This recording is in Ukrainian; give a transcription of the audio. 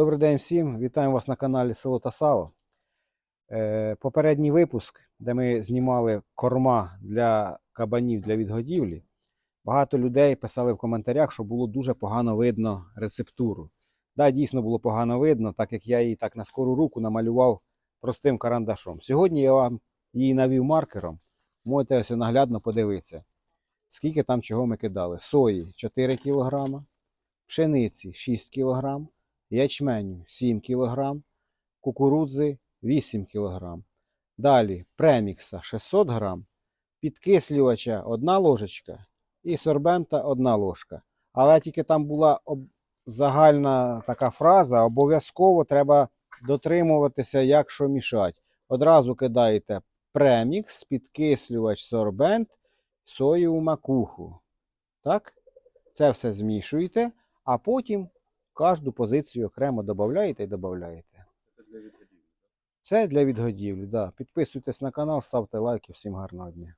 Добрий день всім. Вітаємо вас на каналі Село та Сало. Е, Попередній випуск, де ми знімали корма для кабанів для відгодівлі. Багато людей писали в коментарях, що було дуже погано видно рецептуру. Да, дійсно було погано видно, так як я її так на скору руку намалював простим карандашом. Сьогодні я вам її навів маркером. Можете ось наглядно подивитися, скільки там чого ми кидали. Сої 4 кг, пшениці 6 кг, ячменю 7 кг, кукурудзи 8 кг. Далі премікса 600 г, підкислювача 1 ложечка і сорбента 1 ложка. Але тільки там була загальна така фраза: обов'язково треба дотримуватися, як що мішати. Одразу кидаєте премікс, підкислювач, сорбент, соєву макуху. Так? Це все змішуєте, а потім кожну позицію окремо додаєте і додаєте. Це для відгодівлі. Да. Підписуйтесь на канал, ставте лайки. Всім гарного дня.